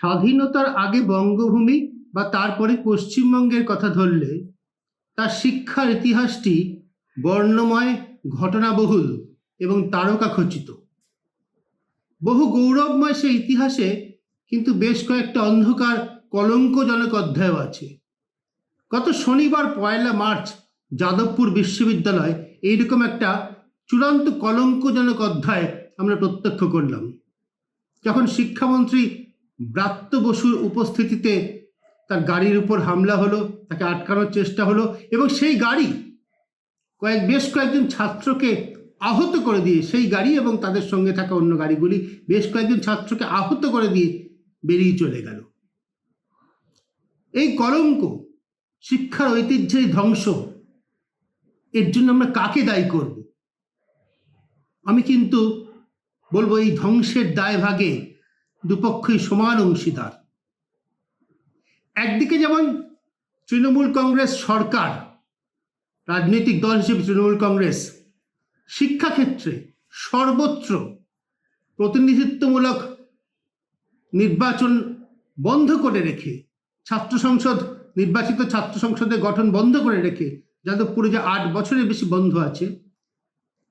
স্বাধীনতার আগে বঙ্গভূমি বা তারপরে পশ্চিমবঙ্গের কথা ধরলে তার শিক্ষার ইতিহাসটি বর্ণময়, ঘটনাবহুল এবং তারকা খচিত। বহু গৌরবময় সেই ইতিহাসে কিন্তু বেশ কয়েকটা অন্ধকার, কলঙ্কজনক অধ্যায়ও আছে। গত শনিবার পয়লা মার্চ যাদবপুর বিশ্ববিদ্যালয় এইরকম একটা চূড়ান্ত কলঙ্কজনক অধ্যায় আমরা প্রত্যক্ষ করলাম। যখন শিক্ষামন্ত্রী ব্রাত্য বসুর উপস্থিতিতে তার গাড়ির উপর হামলা হলো, তাকে আটকানোর চেষ্টা হলো এবং সেই গাড়ি কয়েক, বেশ কয়েকজন ছাত্রকে আহত করে দিয়ে সেই গাড়ি এবং তাদের সঙ্গে থাকা অন্য গাড়িগুলি বেশ কয়েকজন ছাত্রকে আহত করে দিয়ে বেরিয়ে চলে গেল। এই কলঙ্ক শিক্ষার ঐতিহ্যের ধ্বংস, এর জন্য আমরা কাকে দায়ী করব? আমি কিন্তু বলব এই ধ্বংসের দায় ভাগে দুপক্ষই সমান অংশীদার। একদিকে যেমন তৃণমূল কংগ্রেস সরকার, রাজনৈতিক দল হিসেবে তৃণমূল কংগ্রেস, শিক্ষাক্ষেত্রে সর্বত্র প্রতিনিধিত্বমূলক নির্বাচন বন্ধ করে রেখে, ছাত্র সংসদ, নির্বাচিত ছাত্র সংসদের গঠন বন্ধ করে রেখে, যাদবপুরে যে আট বছরের বেশি বন্ধ আছে,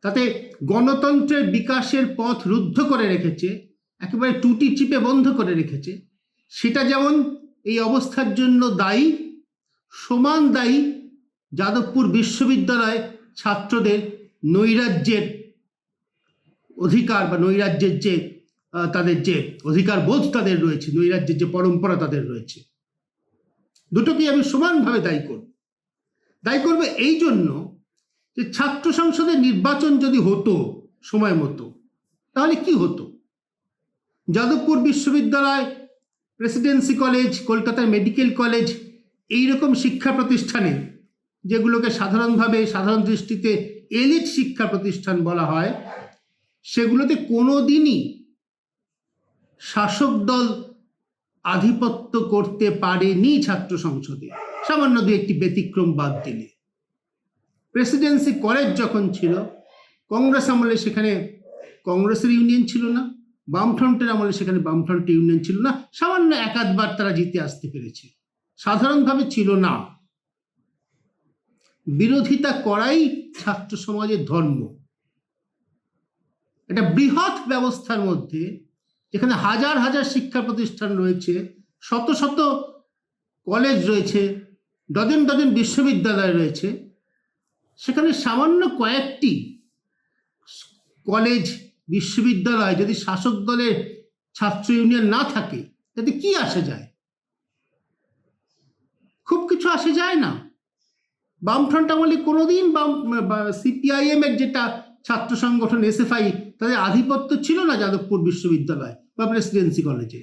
তাতে গণতন্ত্রের বিকাশের পথ রুদ্ধ করে রেখেছে একেবারে টুটি চিপে বন্ধ করে রেখেছে। সেটা যেমন এই অবস্থার জন্য দায়ী, সমান দায়ী যাদবপুর বিশ্ববিদ্যালয় ছাত্রদের নৈরাজ্যের অধিকার বা নৈরাজ্যের যে তাদের যে অধিকার বোধ তাদের রয়েছে, নৈরাজ্যের যে পরম্পরা তাদের রয়েছে। দুটোকেই আমি সমানভাবে দায়ী করব। দায়ী করবে এই জন্য যে ছাত্র সংসদের নির্বাচন যদি হতো সময় মতো, তাহলে কি হতো? যাদবপুর বিশ্ববিদ্যালয় প্রেসিডেন্সি কলেজ কলকাতার মেডিকেল কলেজ এই রকম শিক্ষা প্রতিষ্ঠানে যেগুলোকে সাধারণভাবে, সাধারণ দৃষ্টিতে এলিট শিক্ষা প্রতিষ্ঠান বলা হয়, সেগুলোতে কোনো দিনই শাসক দল আধিপত্য করতে পারেনি ছাত্র সংসদে। সামান্য দু একটি ব্যতিক্রম বাদ দিলে। প্রেসিডেন্সি কলেজ যখন ছিল কংগ্রেস আমলে সেখানে কংগ্রেসের ইউনিয়ন ছিল না। বামফ্রন্টের আমলে সেখানে বামফ্রন্ট ইউনিয়ন ছিল না। সামান্য একাধবার তারা জিতে আসতে পেরেছে। সাধারণভাবে ছিল না। বিরোধিতা করাই ছাত্র সমাজের ধর্ম। এটা বৃহৎ ব্যবস্থার মধ্যে যেখানে হাজার হাজার শিক্ষা প্রতিষ্ঠান রয়েছে, শত শত কলেজ রয়েছে, ডজন ডজন বিশ্ববিদ্যালয় রয়েছে, সেখানে সামান্য কয়েকটি কলেজ বিশ্ববিদ্যালয় যদি শাসক দলের ছাত্র ইউনিয়ন না থাকে, তাতে কি আসে যায়? খুব কিছু আসে যায় না। বামফ্রন্ট আমলে কোনোদিন বাম সিপিআইএম এর যেটা ছাত্র সংগঠন এসএফআই, তাদের আধিপত্য ছিল না যাদবপুর বিশ্ববিদ্যালয় বা প্রেসিডেন্সি কলেজে।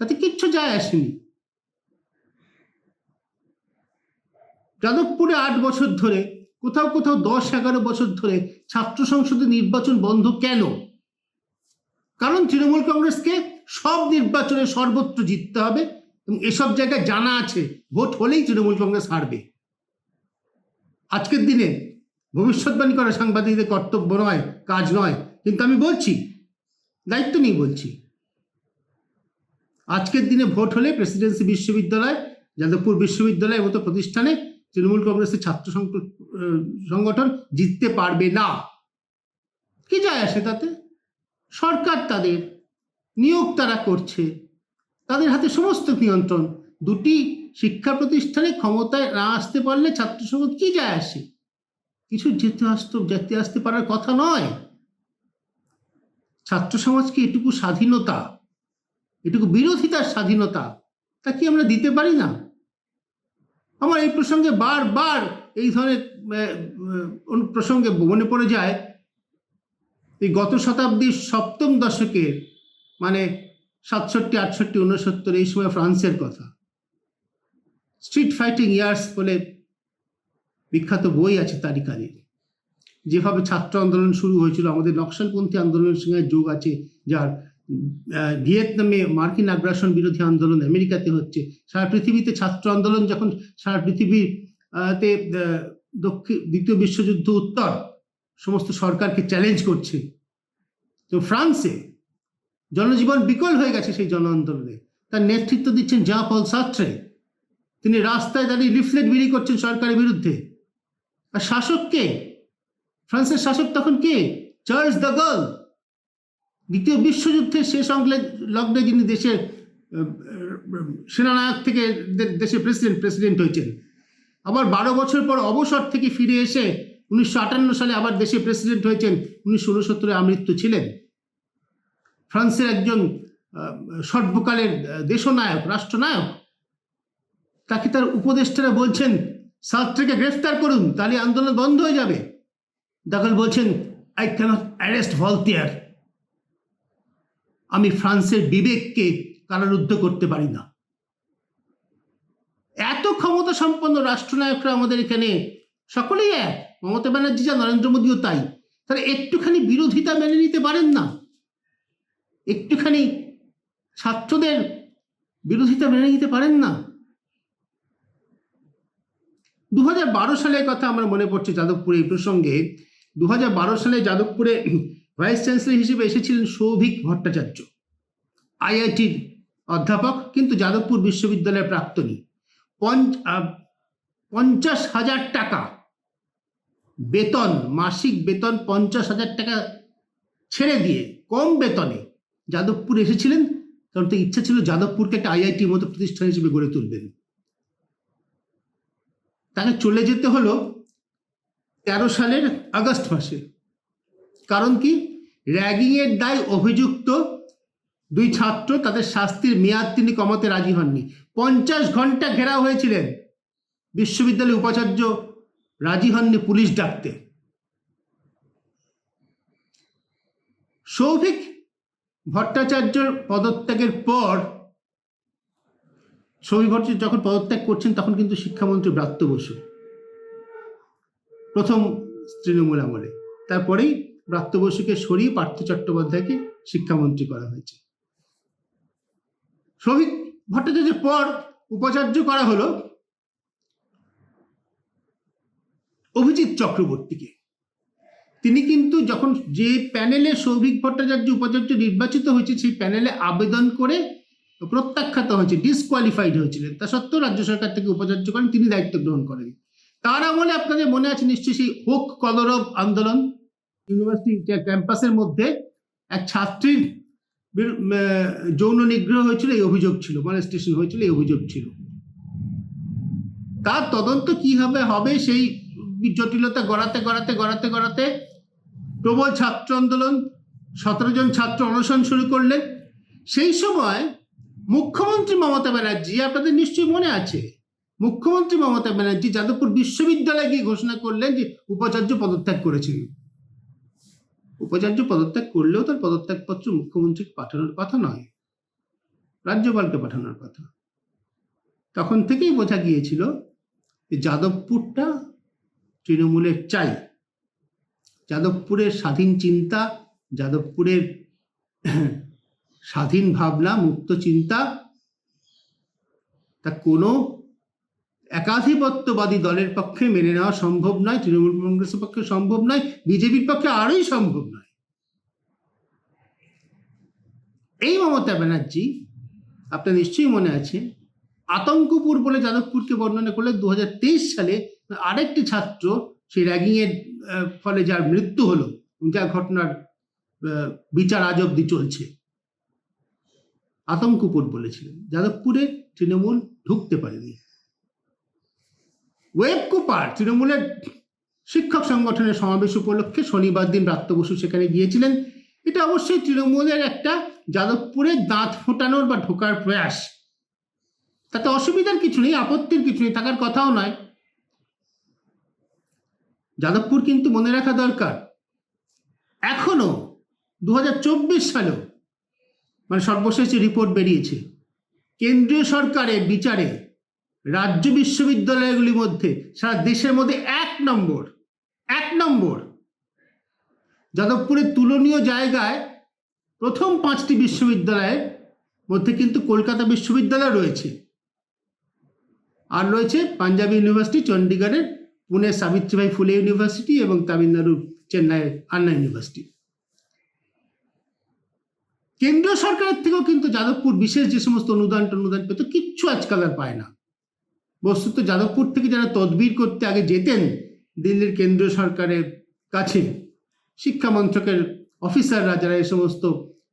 তাতে কিচ্ছু যায় আসেনি। যাদবপুরে আট বছর ধরে কোথাও কোথাও দশ, এগারো বছর ধরে ছাত্র সংসদে নির্বাচন বন্ধ কেন? কারণ তৃণমূল কংগ্রেসকে সব নির্বাচনে সর্বত্র জিততে হবে এবং এসব জায়গায় জানা আছে, ভোট হলেই তৃণমূল কংগ্রেস হারবে। আজকের দিনে ভবিষ্যৎবাণী করা সাংবাদিকদের কর্তব্য নয়, কাজ নয়। কিন্তু আমি বলছি, দায়িত্ব নিয়ে বলছি। আজকের দিনে ভোট হলে প্রেসিডেন্সি বিশ্ববিদ্যালয়, যাদবপুর বিশ্ববিদ্যালয়ের মতো প্রতিষ্ঠানে তৃণমূল কংগ্রেসের ছাত্র সংগঠন জিততে পারবে না। কি যায় আসে তাতে? সরকার তাদের নিয়োগ তারা করছে। তাদের হাতে সমস্ত নিয়ন্ত্রণ। দুটি শিক্ষা প্রতিষ্ঠানে ক্ষমতায় না আসতে পারলে ছাত্র সংঘ কি যায় আসে? কিছু যেতে আসতে যেতে আসতে পারার কথা নয়। ছাত্র সমাজকে এটুকু স্বাধীনতা? এটুকু বিরোধিতার স্বাধীনতা? তা কি আমরা দিতে পারি না? আমার এই প্রসঙ্গে বারবার এই ধরনের প্রসঙ্গে মনে পড়ে যায়, এই গত শতাব্দীর সপ্তম দশকের মানে সাতষট্টি, আটষট্টি উনসত্তর এই সময় ফ্রান্সের কথা। স্ট্রিট ফাইটিং ইয়ার্স বলে বিখ্যাত বই আছে তারিকারির যেভাবে ছাত্র আন্দোলন শুরু হয়েছিল, আমাদের নকশালপন্থী আন্দোলনের সঙ্গে যোগ আছে যার ভিয়েতনামে মার্কিন আগ্রাসন বিরোধী আন্দোলন আমেরিকাতে হচ্ছে। সারা পৃথিবীতে ছাত্র আন্দোলন যখন সারা পৃথিবীর তে দক্ষিণ, দ্বিতীয় বিশ্বযুদ্ধ উত্তর, সমস্ত সরকারকে চ্যালেঞ্জ করছে। তো ফ্রান্সে জনজীবন বিকল হয়ে গেছে সেই জন আন্দোলনে। তার নেতৃত্ব দিচ্ছেন জা পল সাত্রে তিনি রাস্তায় দাঁড়িয়ে লিফলেট বিলি করছেন সরকারের বিরুদ্ধে। আর শাসক কে? ফ্রান্সের শাসক তখন কে? চার্লস দ্য গার্ল দ্বিতীয় বিশ্বযুদ্ধের শেষ অঙ্গলে লগ্নে যিনি আহ, সেনানায়ক থেকে দে- দেশের প্রেসিডেন্ট প্রেসিডেন্ট হয়েছেন। আবার বারো বছর পর অবসর থেকে ফিরে এসে উনিশশো আটান্ন সালে আবার দেশে প্রেসিডেন্ট হয়েছেন। উনিশশো উনসত্তরে আমৃত্যু ছিলেন। ফ্রান্সের একজন সর্বকালের দেশনায়ক রাষ্ট্রনায়ক তাকে তার উপদেষ্টারা বলছেন সাত্রেকে গ্রেফতার করুন তাহলে আন্দোলন বন্ধ হয়ে যাবে। দাগল বলছেন আই ক্যানট অ্যারেস্ট ভলতিয়ার আমি ফ্রান্সের বিবেককে কারারুদ্ধ করতে পারি না। এত ক্ষমতা সম্পন্ন রাষ্ট্রনায়করা আমাদের এখানে সকলেই এক। মমতা ব্যানার্জি যা নরেন্দ্র মোদীও তাই। তারা একটুখানি বিরোধিতা মেনে নিতে পারেন না। একটুখানি ছাত্রদের বিরোধিতা মেনে নিতে পারেন না। দু সালের কথা আমার মনে পড়ছে যাদবপুরে এই প্রসঙ্গে। দু হাজার বারো সালে যাদবপুরে ভাইস চ্যান্সেলর হিসেবে এসেছিলেন সৌভিক ভট্টাচার্য। আইআইটির অধ্যাপক, কিন্তু যাদবপুর বিশ্ববিদ্যালয়ের প্রাক্তনী। পঞ্চ পঞ্চাশ হাজার টাকা বেতন, মাসিক বেতন পঞ্চাশ হাজার টাকা ছেড়ে দিয়ে কম বেতনে যাদবপুর এসেছিলেন। কারণ তো ইচ্ছা ছিল যাদবপুরকে একটা আইআইটির মতো প্রতিষ্ঠান হিসেবে গড়ে তুলবেন। তাকে চলে যেতে হলো তেরো সালের আগস্ট মাসে। কারণ কি? র্যাগিংয়ের দায় অভিযুক্ত দুই ছাত্র, তাদের শাস্তির মেয়াদ তিনি কমাতে রাজি হননি। পঞ্চাশ ঘণ্টা ঘেরা হয়েছিলেন। বিশ্ববিদ্যালয়ের উপাচার্য রাজি হননি পুলিশ ডাকতে। সৌভিক ভট্টাচার্যর পদত্যাগের পর সৌভিক ভট্টাচার্য যখন পদত্যাগ করছেন, তখন কিন্তু শিক্ষামন্ত্রী ব্রাত্য বসু। প্রথম তৃণমূল আমলে। তারপরেই ব্রাত্য বসুকে সরিয়ে পার্থ চট্টোপাধ্যায়কে শিক্ষামন্ত্রী করা হয়েছে। সৌভিক ভট্টাচার্যের পর উপাচার্য করা হলো অভিজিৎ চক্রবর্তীকে। তিনি কিন্তু যখন যে প্যানেলে সৌভিক ভট্টাচার্য উপাচার্য নির্বাচিত হয়েছে, সেই প্যানেলে আবেদন করে প্রত্যাখ্যাত হয়েছে ডিসকোয়ালিফাইড হয়েছিলেন। তা সত্ত্বেও রাজ্য সরকার থেকে উপাচার্য করেন, তিনি দায়িত্ব গ্রহণ করেন তার আমলে আপনাদের মনে আছে নিশ্চয়ই সেই হোক কলরব আন্দোলন? ইউনিভার্সিটি ক্যাম্পাসের মধ্যে এক ছাত্রীর যৌন নিগ্রহ হয়েছিল, এই অভিযোগ ছিল মানে স্টেশন হয়েছিল, এই অভিযোগ ছিল। তার তদন্ত কীভাবে হবে সেই জটিলতা গড়াতে গড়াতে গড়াতে গড়াতে প্রবল ছাত্র আন্দোলন, সতেরো জন ছাত্র অনশন শুরু করলেন। সেই সময় মুখ্যমন্ত্রী মমতা ব্যানার্জি, আপনাদের নিশ্চয়ই মনে আছে, মুখ্যমন্ত্রী মমতা ব্যানার্জি যাদবপুর বিশ্ববিদ্যালয়ে গিয়ে ঘোষণা করলেন যে উপাচার্য পদত্যাগ করেছেন উপাচার্য পদত্যাগ করলেও তার পদত্যাগপত্র মুখ্যমন্ত্রীকে পাঠানোর কথা নয়, রাজ্যপালকে পাঠানোর কথা। তখন থেকেই বোঝা গিয়েছিল যে যাদবপুরটা তৃণমূলের চাই। যাদবপুরের স্বাধীন চিন্তা, যাদবপুরের স্বাধীন ভাবনা, মুক্ত চিন্তা, তা কোনো একাধিপত্যবাদী দলের পক্ষে মেনে নেওয়া সম্ভব নয়, তৃণমূল কংগ্রেসের পক্ষে সম্ভব নয়, বিজেপির পক্ষে আরোই সম্ভব নয়। এই মমতা ব্যানার্জি, আপনার নিশ্চয়ই মনে আছে, আতঙ্কপুর বলে যাদবপুরকে বর্ণনা করলে দু হাজার তেইশ সালে আরেকটি ছাত্র সেই র্যাগিংয়ের ফলে যার মৃত্যু হলো যা ঘটনার বিচার আজ অব্দি চলছে। আতঙ্কপুর বলেছিলেন, যাদবপুরে তৃণমূল ঢুকতে পারেনি। ওয়েব কুপার তৃণমূলের শিক্ষক সংগঠনের সমাবেশ উপলক্ষে শনিবার দিন ব্রাত্য বসু সেখানে গিয়েছিলেন। এটা অবশ্যই তৃণমূলের একটা যাদবপুরে দাঁত ফোটানোর বা ঢোকার প্রয়াস। তাতে অসুবিধার কিছু নেই, আপত্তির কিছু নেই, থাকার কথাও নয়। যাদবপুর কিন্তু মনে রাখা দরকার। এখনও দু হাজার সালেও মানে সর্বশেষ রিপোর্ট বেরিয়েছে, কেন্দ্রীয় সরকারের বিচারে রাজ্য বিশ্ববিদ্যালয়গুলির মধ্যে, সারা দেশের মধ্যে এক নম্বর এক নম্বর। যাদবপুরের তুলনীয় জায়গায় প্রথম পাঁচটি বিশ্ববিদ্যালয়ের মধ্যে কিন্তু কলকাতা বিশ্ববিদ্যালয় রয়েছে। আর রয়েছে পাঞ্জাব ইউনিভার্সিটি, চণ্ডীগড়ের পুনে সাবিত্রীবাই ফুলে ইউনিভার্সিটি এবং তামিলনাড়ুর চেন্নাইয়ের আন্না ইউনিভার্সিটি। কেন্দ্রীয় সরকারের থেকেও কিন্তু যাদবপুর বিশেষ যে সমস্ত অনুদান টনুদান পেত, কিচ্ছু আজকাল আর পায় না। বস্তুত যাদবপুর থেকে যারা তদবির করতে আগে যেতেন, দিল্লির কেন্দ্রীয় সরকারের কাছে, শিক্ষা মন্ত্রকের অফিসাররা যারা এই সমস্ত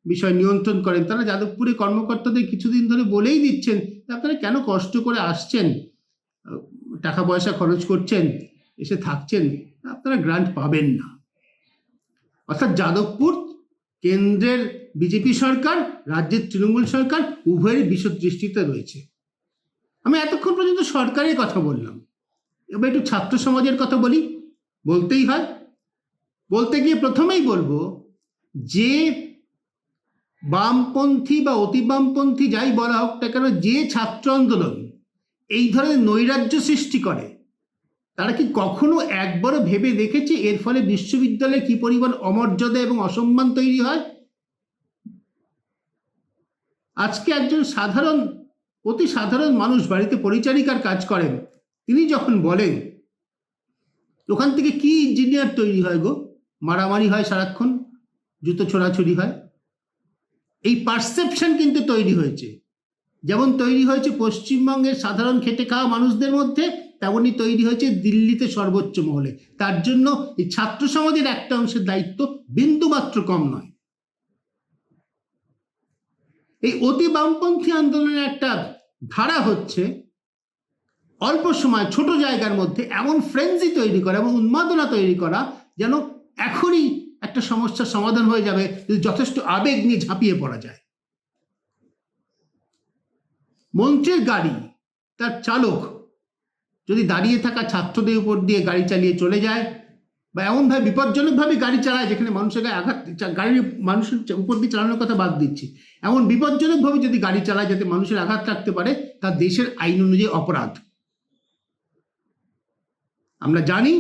বিষয় নিয়ন্ত্রণ করেন, তারা যাদবপুরে কর্মকর্তাদের কিছুদিন ধরে বলেই দিচ্ছেন আপনারা কেন কষ্ট করে আসছেন? টাকা পয়সা খরচ করছেন, এসে থাকছেন, আপনারা গ্রান্ট পাবেন না। অর্থাৎ যাদবপুর কেন্দ্রের বিজেপি সরকার, রাজ্যের তৃণমূল সরকার উভয়ের বিশদ দৃষ্টিতে রয়েছে। আমি এতক্ষণ পর্যন্ত সরকারের কথা বললাম। এবার একটু ছাত্র সমাজের কথা বলি। বলতেই হয়। বলতে গিয়ে প্রথমেই বলব যে বামপন্থী বা অতি বামপন্থী যাই বলা হোক না কেন, যে ছাত্র আন্দোলন এই ধরনের নৈরাজ্য সৃষ্টি করে, তারা কি কখনো একবারও ভেবে দেখেছে এর ফলে বিশ্ববিদ্যালয়ে কি পরিমাণ অমর্যাদা এবং অসম্মান তৈরি হয়? আজকে একজন সাধারণ অতি সাধারণ মানুষ বাড়িতে পরিচারিকার কাজ করেন। তিনি যখন বলেন, ওখান থেকে কি ইঞ্জিনিয়ার তৈরি হয় গো? মারামারি হয় সারাক্ষণ? জুতো ছোড়াছুরি হয়? এই পারসেপশন কিন্তু তৈরি হয়েছে। যেমন তৈরি হয়েছে পশ্চিমবঙ্গের সাধারণ খেটে খাওয়া মানুষদের মধ্যে, তেমনই তৈরি হয়েছে দিল্লিতে সর্বোচ্চ মহলে। তার জন্য এই ছাত্র সমাজের একটা অংশের দায়িত্ব বিন্দুমাত্র কম নয়। এই অতি বামপন্থী আন্দোলনের একটা ধারা হচ্ছে অল্প সময় ছোট জায়গার মধ্যে এমন ফ্রেন্সি তৈরি করা এবং উন্মাদনা তৈরি করা যেন এখনই একটা সমস্যার সমাধান হয়ে যাবে যদি যথেষ্ট আবেগ নিয়ে ঝাঁপিয়ে পড়া যায়। মন্ত্রীর গাড়ি, তার চালক যদি দাঁড়িয়ে থাকা ছাত্রদের উপর দিয়ে গাড়ি চালিয়ে চলে যায় বা এমনভাবে বিপজ্জনকভাবে গাড়ি চালায় যেখানে মানুষের গায়ে আঘাত গাড়ির মানুষের উপর দিয়ে চালানোর কথা বাদ দিচ্ছি। এমন বিপজ্জনকভাবে যদি গাড়ি চালায় যাতে মানুষের আঘাত লাগতে পারে, তা দেশের আইন অনুযায়ী অপরাধ। আমরা জানি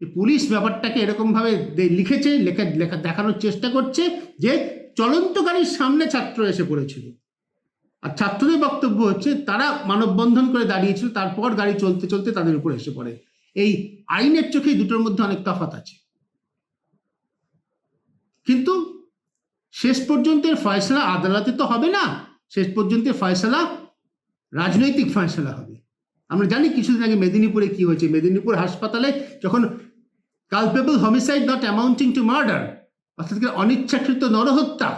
পুলিশ ব্যাপারটাকে এরকমভাবে লিখেছে, লেখা লেখা, দেখানোর চেষ্টা করছে যে চলন্ত গাড়ির সামনে ছাত্র এসে পড়েছিল। আর ছাত্রদের বক্তব্য হচ্ছে, তারা মানববন্ধন করে দাঁড়িয়েছিল, তারপর গাড়ি চলতে চলতে তাদের উপর এসে পড়ে। এই আইনের চোখে এই দুটোর মধ্যে অনেক তফাৎ আছে। কিন্তু শেষ পর্যন্ত ফয়সলা আদালতে তো হবে না। শেষ পর্যন্ত ফয়সলা রাজনৈতিক ফয়সলা হবে। আমরা জানি কিছুদিন আগে মেদিনীপুরে কি হয়েছে। মেদিনীপুর হাসপাতালে যখন culpable homicide not amounting to murder অর্থাৎ অনিচ্ছাকৃত নরহত্যা,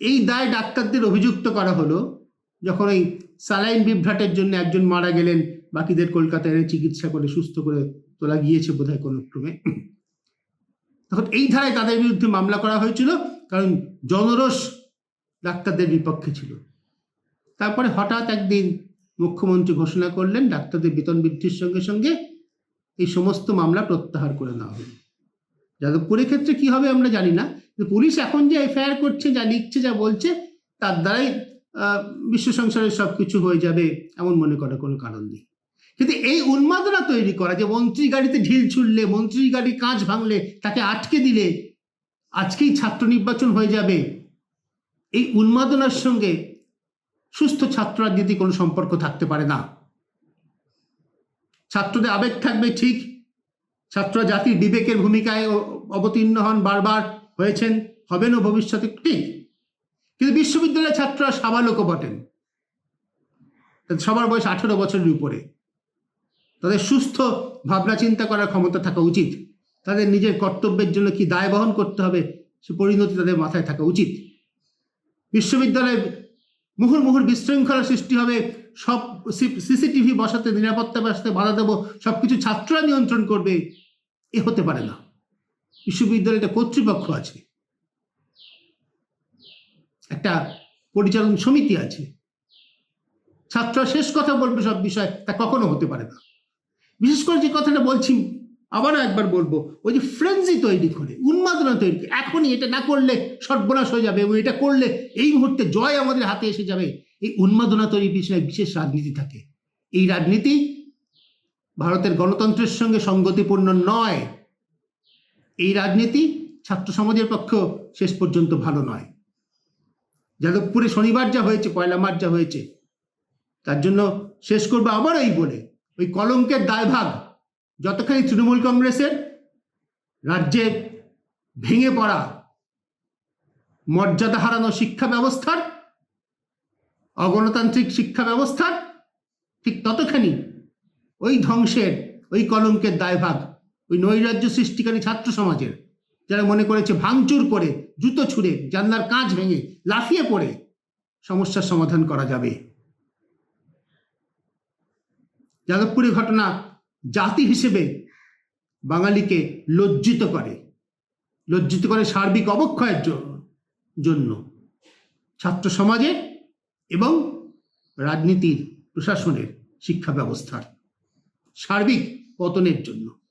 এই দায় ডাক্তারদের অভিযুক্ত করা হলো। যখন ওই স্যালাইন বিভ্রাটের জন্য একজন মারা গেলেন, বাকিদের কলকাতায় এনে চিকিৎসা করে, সুস্থ করে তোলা গিয়েছে বোধহয় কোনো ক্রমে তখন এই ধারায় তাদের বিরুদ্ধে মামলা করা হয়েছিল, কারণ জনরোষ ডাক্তারদের বিপক্ষে ছিল। তারপরে হঠাৎ একদিন মুখ্যমন্ত্রী ঘোষণা করলেন, ডাক্তারদের বেতন বৃদ্ধির সঙ্গে সঙ্গে এই সমস্ত মামলা প্রত্যাহার করে নেওয়া হলো যাদবপুরের ক্ষেত্রে কি হবে আমরা জানি না পুলিশ এখন যে এফআইআর করছে, যা লিখছে, যা বলছে, তার দ্বারাই বিশ্ব সংসারের সব কিছু হয়ে যাবে এমন মনে করার কোনো কারণ নেই। কিন্তু এই উন্মাদনা তৈরি করা, যে মন্ত্রী গাড়িতে ঢিল ছুড়লে মন্ত্রী গাড়ি কাঁচ ভাঙলে, তাকে আটকে দিলে, আজকেই ছাত্র নির্বাচন হয়ে যাবে। এই উন্মাদনার সঙ্গে সুস্থ ছাত্র রাজনীতি কোনো সম্পর্ক থাকতে পারে না। ছাত্রদের আবেগ থাকবে ঠিক। ছাত্র জাতির বিবেকের ভূমিকায় অবতীর্ণ হন বারবার, হয়েছেন, হবেনও ভবিষ্যতে, ঠিক। কিন্তু বিশ্ববিদ্যালয়ের ছাত্ররা সাবালকও বটেন। সবার বয়স আঠেরো বছরের উপরে। তাদের সুস্থ ভাবনা চিন্তা করার ক্ষমতা থাকা উচিত। তাদের নিজের কর্তব্যের জন্য কি দায় বহন করতে হবে, সে পরিণতি তাদের মাথায় থাকা উচিত। বিশ্ববিদ্যালয়ে মুহুর মুহুর বিশৃঙ্খলা সৃষ্টি হবে, সব সিসিটিভি বসাতে, নিরাপত্তা বসাতে বাধা দেবো সব কিছু ছাত্ররা নিয়ন্ত্রণ করবে, এ হতে পারে না। বিশ্ববিদ্যালয়টা কর্তৃপক্ষ আছে। একটা পরিচালন সমিতি আছে। ছাত্ররা শেষ কথা বলবে সব বিষয়, তা কখনো হতে পারে না। বিশেষ করে যে কথাটা বলছি, আবারও একবার বলব, ওই যে ফ্রেন্সি তৈরি করে, উন্মাদনা তৈরি করে, এখনই এটা না করলে সর্বনাশ হয়ে যাবে এবং এটা করলে এই মুহূর্তে জয় আমাদের হাতে এসে যাবে। এই উন্মাদনা তৈরির পিছনে বিশেষ রাজনীতি থাকে। এই রাজনীতি ভারতের গণতন্ত্রের সঙ্গে সঙ্গতিপূর্ণ নয়। এই রাজনীতি ছাত্র সমাজের পক্ষেও শেষ পর্যন্ত ভালো নয়। যাদবপুরে শনিবার যা হয়েছে, পয়লা মার্চ যা হয়েছে, তার জন্য শেষ করবে আবার এই বলে, ওই কলঙ্কের দায়ভাগ, যতখানি তৃণমূল কংগ্রেসের, রাজ্যে ভেঙে পড়া মর্যাদা হারানো শিক্ষা ব্যবস্থার, অগণতান্ত্রিক শিক্ষা ব্যবস্থার, ঠিক ততখানি ওই ধ্বংসের, ওই কলঙ্কের দায়ভাগ, ওই নৈরাজ্য সৃষ্টিকারী ছাত্র সমাজের। যারা মনে করেছে ভাঙচুর করে, জুতো ছুঁড়ে, জানলার কাঁচ ভেঙে, লাফিয়ে পড়ে, সমস্যার সমাধান করা যাবে। যাদবপুরের ঘটনা জাতি হিসেবে বাঙালিকে লজ্জিত করে। লজ্জিত করে সার্বিক অবক্ষয়ের জন্য। ছাত্র সমাজের এবং রাজনীতির, প্রশাসনের শিক্ষা ব্যবস্থার সার্বিক পতনের জন্য।